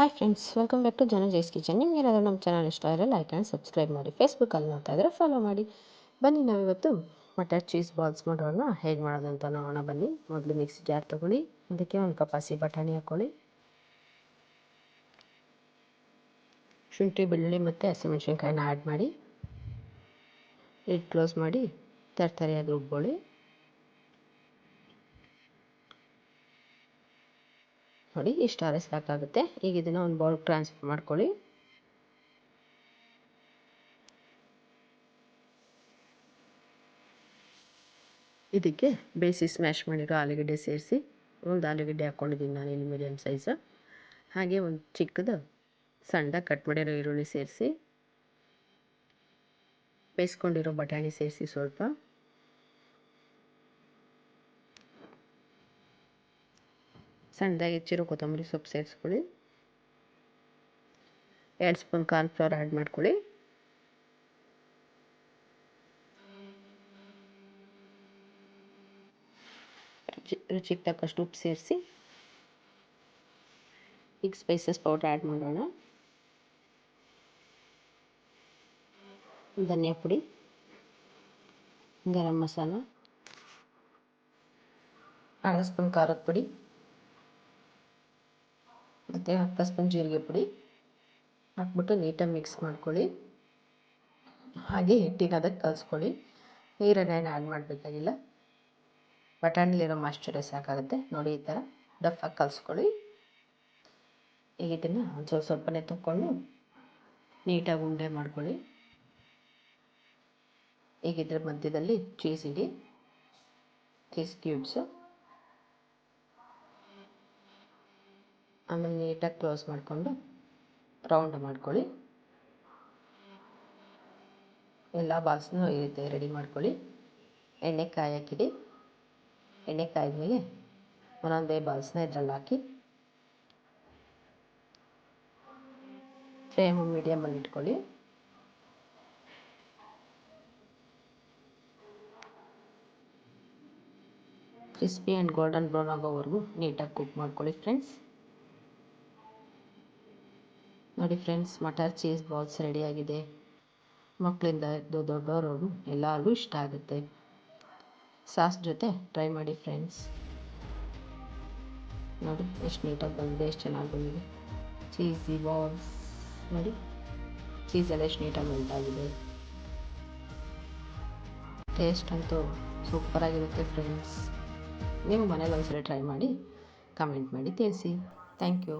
Hi friends welcome back to ಜನ ಜೈಸ್ kitchen ನಿಮ್ಗೆ ಏನಾದರೂ ನಮ್ಮ ಚಾನಲ್ ಇಷ್ಟ ಆದರೆ ಲೈಕ್ ಆ್ಯಂಡ್ ಸಬ್ಸ್ಕ್ರೈಬ್ ಮಾಡಿ. ಫೇಸ್ಬುಕ್ಕಲ್ಲಿ ನೋಡ್ತಾ ಇದ್ದರೆ ಫಾಲೋ ಮಾಡಿ. ಬನ್ನಿ ನಾವಿವತ್ತು ಮಟರ್ ಚೀಸ್ ಬಾಲ್ಸ್ ಮಾಡೋಣ. ಹೇಗೆ ಮಾಡೋದಂತ ನೋಡೋಣ ಬನ್ನಿ. ಮೊದಲು ಮಿಕ್ಸಿ ಜಾರ್ ತೊಗೊಳ್ಳಿ. ಅದಕ್ಕೆ ಒಂದು ಕಪ್ ಹಸಿ ಬಟಾಣಿ ಹಾಕ್ಕೊಳ್ಳಿ ಶುಂಠಿ, ಬೆಳ್ಳುಳ್ಳಿ ಮತ್ತು ಹಸಿಮೆಣ್ಸಿನ್ಕಾಯಿನ ಆ್ಯಡ್ ಮಾಡಿ. ಇಟ್ ಕ್ಲೋಸ್ ಮಾಡಿ. ತರ್ತರಿಯಾಗಿ ರುಬ್ಕೊಳ್ಳಿ. ನೋಡಿ, ಇಷ್ಟು ಆದರೆ ಸಾಕಾಗುತ್ತೆ. ಈಗ ಇದನ್ನು ಒಂದು ಬೌಲ್ ಟ್ರಾನ್ಸ್ಫರ್ ಮಾಡ್ಕೊಳ್ಳಿ. ಇದಕ್ಕೆ ಬೇಯಿಸಿ ಸ್ಮ್ಯಾಶ್ ಮಾಡಿರೋ ಆಲೂಗಡ್ಡೆ ಸೇರಿಸಿ. ಒಂದು ಆಲೂಗಡ್ಡೆ ಹಾಕ್ಕೊಂಡಿದ್ದೀನಿ ನಾನು ಇಲ್ಲಿ ಮೀಡಿಯಮ್ ಸೈಜ್ ಹಾಗೆ ಒಂದು ಚಿಕ್ಕದು ಸಣ್ಣದಾಗಿ ಕಟ್ ಮಾಡಿರೋ ಈರುಳ್ಳಿ ಸೇರಿಸಿ. ಬೇಯಿಸ್ಕೊಂಡಿರೋ ಬಟಾಣಿ ಸೇರಿಸಿ ಸ್ವಲ್ಪ. ಸಣ್ಣದಾಗಿ ಹೆಚ್ಚಿರೋ ಕೊತ್ತಂಬರಿ ಸೊಪ್ಪು ಸೇರಿಸ್ಕೊಳ್ಳಿ. ಎರಡು ಸ್ಪೂನ್ ಕಾರ್ನ್ ಕಾರ್ನ್ಫ್ಲವರ್ ಆ್ಯಡ್ ಮಾಡ್ಕೊಳ್ಳಿ. ರುಚಿ, ರುಚಿಗೆ ತಕ್ಕಷ್ಟು ಉಪ್ಪು ಸೇರಿಸಿ. ಈಗ ಸ್ಪೈಸಸ್ ಪೌಡರ್ ಆ್ಯಡ್ ಮಾಡೋಣ. ಧನಿಯಾ ಪುಡಿ, ಗರಂ ಮಸಾಲ, ಅರ್ಧ ಸ್ಪೂನ್ ಖಾರದ ಪುಡಿ. ಮತ್ತು ಅರ್ಧ ಸ್ಪೂನ್ ಜೀರಿಗೆ ಪುಡಿ ಹಾಕ್ಬಿಟ್ಟು ನೀಟಾಗಿ ಮಿಕ್ಸ್ ಮಾಡ್ಕೊಳ್ಳಿ. ಹಾಗೆ ಹಿಟ್ಟಿಗೆ ಅದಕ್ಕೆ ಕಲಸ್ಕೊಳ್ಳಿ. ನೀರನ್ನು ಏನು ಆ್ಯಡ್ ಮಾಡಬೇಕಾಗಿಲ್ಲ. ಬಟಾಣಿಲಿರೋ ಮಾಶ್ಚರೇ ಸಾಕಾಗುತ್ತೆ. ನೋಡಿ ಈ ಥರ ದಪ್ಪಾಗಿ ಕಲಿಸ್ಕೊಳ್ಳಿ. ಈಗ ಇದನ್ನು ಸ್ವಲ್ಪ ಸ್ವಲ್ಪನೇ ತಗೊಂಡು ನೀಟಾಗಿ ಉಂಡೆ ಮಾಡ್ಕೊಳ್ಳಿ. ಈಗ ಇದ್ರ ಮಧ್ಯದಲ್ಲಿ ಚೀಸ್ ಇಡಿ ಚೀಸ್ ಕ್ಯೂಬ್ಸು. ಆಮೇಲೆ ನೀಟಾಗಿ ಕ್ಲೋಸ್ ಮಾಡಿಕೊಂಡು ರೌಂಡ್ ಮಾಡ್ಕೊಳ್ಳಿ. ಎಲ್ಲ ಬಾಲ್ಸ್ನೂ ಈ ರೆಡಿ ಮಾಡ್ಕೊಳ್ಳಿ. ಎಣ್ಣೆ ಕಾಯಕ್ಕಿಡಿ ಎಣ್ಣೆ ಕಾಯ್ದ್ಮೇಲೆ ಒಂದೊಂದೇ ಬಾಲ್ಸ್ನ ಇದರಲ್ಲಿ ಹಾಕಿ ಫ್ಲೇಮು ಮೀಡಿಯಮಲ್ಲಿ ಇಟ್ಕೊಳ್ಳಿ. ಕ್ರಿಸ್ಪಿ ಆ್ಯಂಡ್ ಗೋಲ್ಡನ್ ಬ್ರೌನ್ ಆಗೋವರೆಗೂ ನೀಟಾಗಿ ಕುಕ್ ಮಾಡ್ಕೊಳ್ಳಿ ಫ್ರೆಂಡ್ಸ್. ನೋಡಿ ಫ್ರೆಂಡ್ಸ್, ಮಟರ್ ಚೀಸ್ ಬಾಲ್ಸ್ ರೆಡಿಯಾಗಿದೆ ಮಕ್ಕಳಿಂದ ಇದ್ದು ದೊಡ್ಡವರು ಎಲ್ಲರಿಗೂ ಇಷ್ಟ ಆಗುತ್ತೆ. ಸಾಸ್ ಜೊತೆ ಟ್ರೈ ಮಾಡಿ ಫ್ರೆಂಡ್ಸ್. ನೋಡಿ, ಎಷ್ಟು ನೀಟಾಗಿ ಬಂದಿದೆ, ಎಷ್ಟು ಚೆನ್ನಾಗಿ ಬಂದಿದೆ. ಚೀಸಿ ಬಾಲ್ಸ್ ನೋಡಿ ಎಲ್ಲ ಎಷ್ಟು ನೀಟಾಗಿ ಉಂಟಾಗಿದೆ ಟೇಸ್ಟ್ ಅಂತೂ ಸೂಪರಾಗಿರುತ್ತೆ ಫ್ರೆಂಡ್ಸ್. ನೀವು ಮನೇಲಿ ಒಂದ್ಸಲ ಟ್ರೈ ಮಾಡಿ ಕಮೆಂಟ್ ಮಾಡಿ ತಿಳಿಸಿ. Thank you